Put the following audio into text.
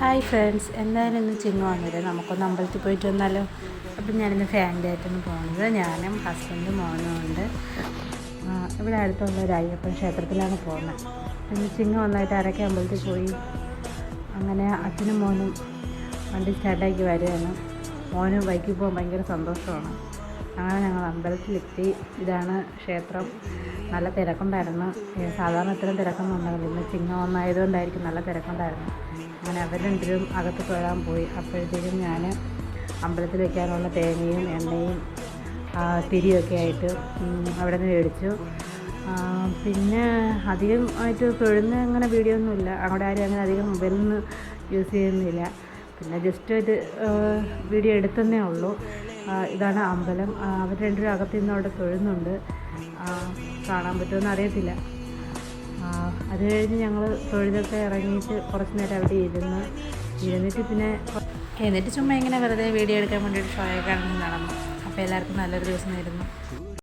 Hi friends എന്തായാലും ഇന്ന് ചിങ്ങ വന്നില്ല? നമുക്കൊന്ന് അമ്പലത്തിൽ പോയിട്ട് വന്നാലോ അപ്പം ഞാനിന്ന് ഫാമിലി ആയിട്ടാണ് പോകുന്നത് ഞാനും ഹസ്ബൻഡും മോനും ഉണ്ട്. ഇവിടെ അടുത്തുള്ള ഒരു അയ്യപ്പൻ ക്ഷേത്രത്തിലാണ് പോകുന്നത്. ഇന്ന് ചിങ്ങ വന്നായിട്ട് അരക്കെ അമ്പലത്തിൽ പോയി? അങ്ങനെ അച്ഛനും മോനും വണ്ടി സ്റ്റാർട്ടാക്കി വരികയാണ് മോനും ബൈക്കിൽ പോകാൻ ഭയങ്കര സന്തോഷമാണ്. അങ്ങനെ ഞങ്ങൾ അമ്പലത്തിലെത്തി. ഇതാണ് ക്ഷേത്രം. നല്ല തിരക്കുണ്ടായിരുന്നു. സാധാരണ ഇത്രയും തിരക്കൊന്നും ഉണ്ടാവില്ല. ഇന്ന് ചിങ്ങം ഒന്നായതുകൊണ്ടായിരിക്കും നല്ല തിരക്കുണ്ടായിരുന്നു. അങ്ങനെ അവർ രണ്ടുപേരും അകത്ത് തൊഴാൻ പോയി. അപ്പോഴത്തേക്കും ഞാൻ അമ്പലത്തിൽ വെക്കാനുള്ള തേങ്ങയും എണ്ണയും തിരിയൊക്കെ ആയിട്ട് അവിടെ നിന്ന് മേടിച്ചു. പിന്നെ അധികം ആയിട്ട് തൊഴുന്ന അങ്ങനെ വീഡിയോ ഒന്നുമില്ല അവിടെ ആരും അങ്ങനെ അധികം മൊബൈലൊന്നും യൂസ് ചെയ്യുന്നില്ല. പിന്നെ ജസ്റ്റ് ഒരു വീഡിയോ എടുത്തന്നേ ഉള്ളൂ. ഇതാണ് അമ്പലം. അവർ രണ്ടുപേരും അകത്ത് നിന്ന് അവിടെ തൊഴുന്നുണ്ട്. കാണാൻ പറ്റുമെന്ന് അറിയത്തില്ല. അത് കഴിഞ്ഞ് ഞങ്ങൾ തൊഴുതൊക്കെ ഇറങ്ങിയിട്ട് കുറച്ച് നേരം അവിടെ ഇരുന്ന് ഇരുന്നിട്ട് പിന്നെ എന്നിട്ട് ചുമ്മാ ഇങ്ങനെ വെറുതെ വീഡിയോ എടുക്കാൻ വേണ്ടിയിട്ട് ഷോയൊക്കെ നടന്നു അപ്പോൾ എല്ലാവർക്കും നല്ലൊരു ദിവസം നേരുന്നു.